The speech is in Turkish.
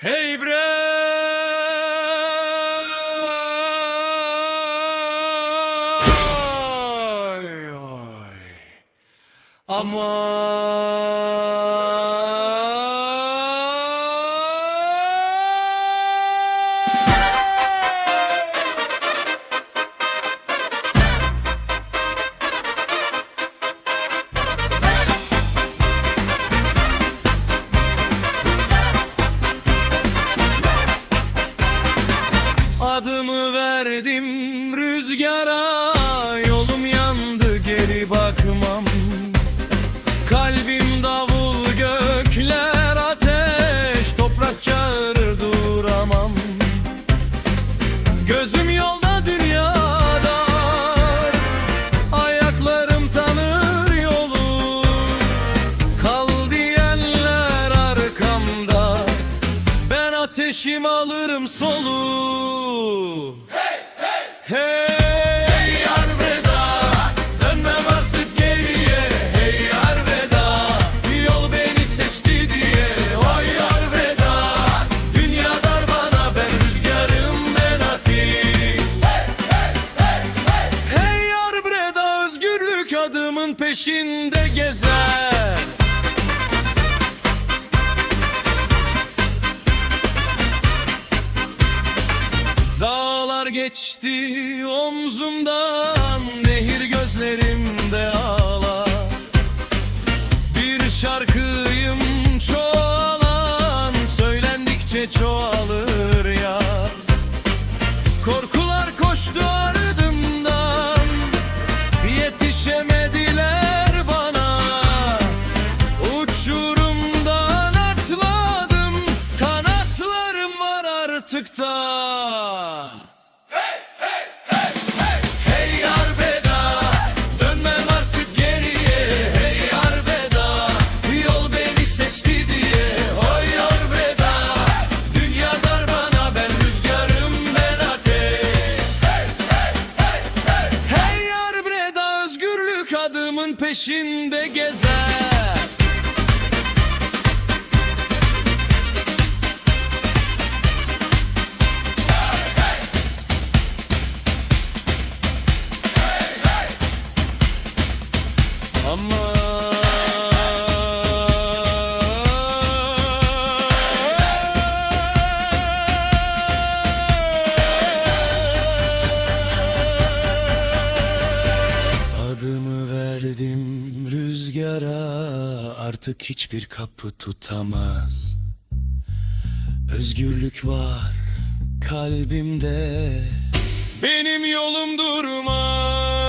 Hey bre! Ay, ay. Ama rüzgara Yolum yandı geri bakmam. Kalbim davul gökler ateş Toprak çağırır duramam. Gözüm yolda dünyada Ayaklarım tanır yolu. Kal diyenler arkamda. Ben ateşim alırım solu peşinde gezer. Dağlar geçti omzumdan Nehir gözlerimde ağlar. Bir şarkıyım çoğalan Söylendikçe çoğalır peşinde gezer rüzgara Artık hiçbir kapı tutamaz. Özgürlük var kalbimde. Benim yolum durmaz